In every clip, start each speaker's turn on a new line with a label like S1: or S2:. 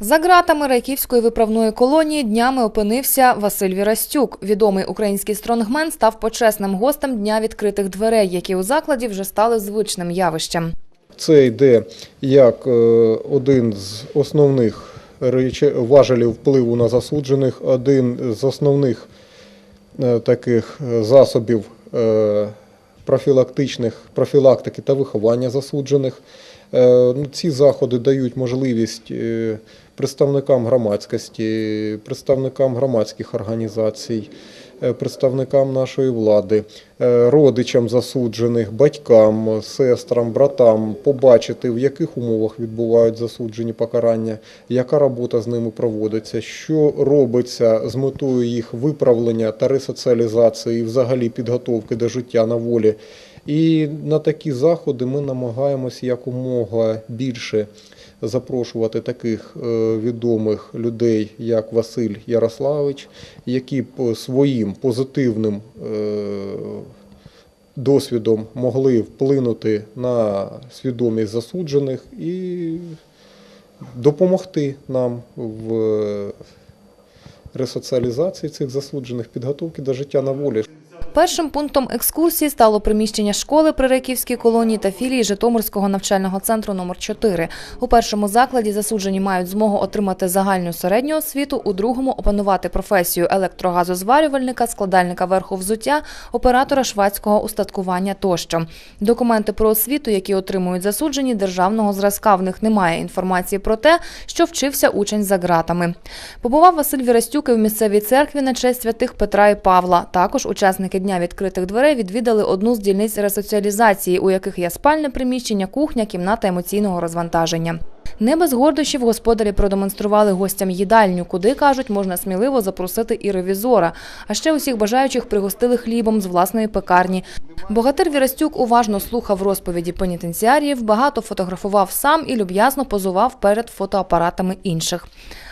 S1: За ґратами Райківської виправної колонії днями опинився Василь Вірастюк. Відомий український стронгмен став почесним гостем дня відкритих дверей, які у закладі вже стали звичним явищем.
S2: Це йде як е, один з основних важелів впливу на засуджених, один з основних е, таких е, засобів профілактичних профілактики та виховання засуджених. Ну, Ці заходи дають можливість представникам громадськості, представникам громадських організацій, е, представникам нашої влади, е, родичам засуджених, батькам, сестрам, братам побачити, в яких умовах відбувають засуджені покарання, яка робота з ними проводиться, що робиться з метою їх виправлення та ресоціалізації, взагалі підготовки до життя на волі. І на такі заходи ми намагаємося якомога більше запрошувати таких е, відомих людей, як Василь Ярославович, які своїм позитивним е, досвідом могли вплинути на свідомість засуджених і допомогти нам в ресоціалізації цих засуджених, підготовки до життя на волі.
S1: Першим пунктом екскурсії стало приміщення школи при Райківській колонії та філії Житомирського навчального центру номер 4 У першому закладі засуджені мають змогу отримати загальну середню освіту, у другому опанувати професію електрогазозварювальника, складальника верху взуття, оператора швадського устаткування тощо. Документи про освіту, які отримують засуджені, державного зразка в них немає інформації про те, що вчився учень за ґратами. Побував Василь Вірастюк і в місцевій церкві на честь святих Петра і Павла. Також учасники дня відкритих дверей відвідали одну з дільниць ресоціалізації, у яких є спальне приміщення, кухня, кімната емоційного розвантаження. Не без гордощів господарі продемонстрували гостям їдальню, куди кажуть, можна сміливо запросити і ревізора. А ще усіх бажаючих пригостили хлібом з власної пекарні. Богатир Вірастюк уважно слухав розповіді пенітенціаріїв, багато фотографував сам і люб'язно позував перед фотоапаратами інших.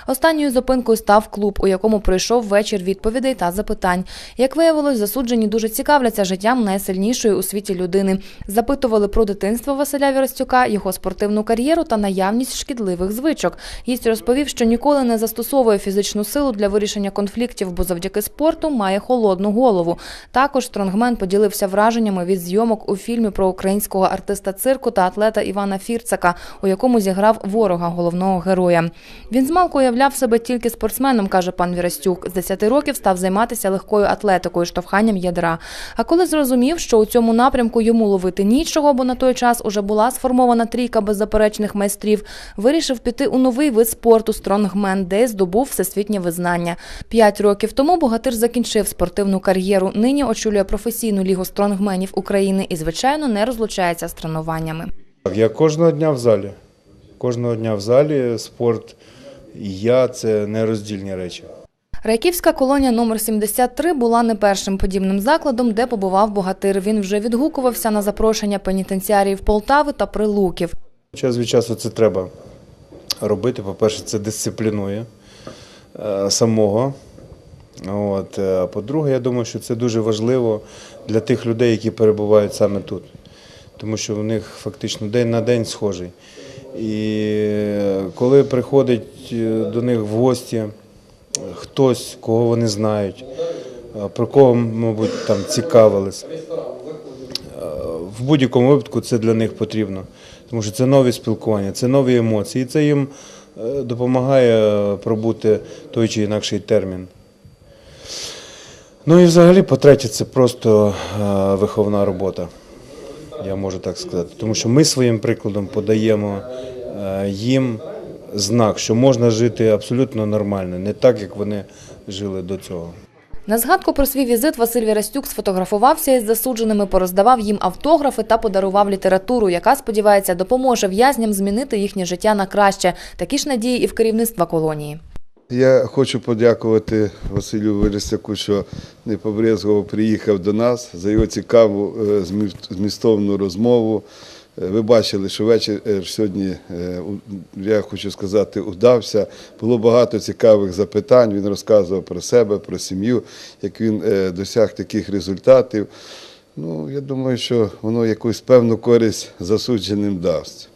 S1: Останньою зупинкою став клуб, у якому пройшов вечір відповідей та запитань. Як виявилось, засуджені дуже цікавляться життям найсильнішої у світі людини. Запитували про дитинство Василя Вірастюка, його спортивну кар'єру та наявність шкідливих звичок. Гість розповів, що ніколи не застосовує фізичну силу для вирішення конфліктів, бо завдяки спорту має холодну голову. Також стронгмен поділився враженнями від зйомок у фільмі про українського артиста цирку та атлета Івана Фірцака, у якому зіграв ворога головного героя. Він змалку уявляв себе тільки спортсменом, каже пан Вірастюк. З 10 років став займатися легкою атлетикою, штовханням ядра. А коли зрозумів, що у цьому напрямку йому ловити нічого, бо на той час уже була сформована трійка беззаперечних майстрів, вирішив піти у новий вид спорту стронгмен, де й здобув всесвітнє визнання. П'ять років тому богатир закінчив спортивну кар'єру. Нині очолює професійну лігу стронгменів України і, звичайно, не розлучається з тренуваннями.
S3: Я кожного дня в залі. Кожного дня в залі спорт і я це нероздільні речі.
S1: Райківська колонія номер 73 була не першим подібним закладом, де побував богатир. Він вже відгукувався на запрошення пенітенціарів Полтави та Прилуків.
S3: Час від часу це треба робити. По-перше, це дисциплінує е, самого. От. е, А по-друге, я думаю, що це дуже важливо для тих людей, які перебувають саме тут. Тому що в них фактично день на день схожий. І е, коли приходить до них в гості хтось, кого вони знають, про кого, мабуть, там цікавились, в будь-якому випадку це для них потрібно. Тому що це нові спілкування, це нові емоції, і це їм е, допомагає пробути той чи інакший термін. Ну і взагалі, по-третє, це просто е, виховна робота, я можу так сказати. Тому що ми своїм прикладом подаємо е, їм знак, що можна жити абсолютно нормально, не так, як вони жили до цього.
S1: На згадку про свій візит Василь Вірастюк сфотографувався із засудженими, пороздавав їм автографи та подарував літературу, яка, сподівається, допоможе в'язням змінити їхнє життя на краще. Такі ж надії і в керівництва колонії.
S4: Я хочу подякувати Василю Вересяку, що не побрезгував, приїхав до нас за його цікаву е, змістовну розмову. Е, Ви бачили, що вечір е, сьогодні, е, я хочу сказати, удався. Було багато цікавих запитань. Він розказував про себе, про сім'ю, як він досяг таких результатів. Ну, я думаю, що воно якусь певну користь засудженим дасть.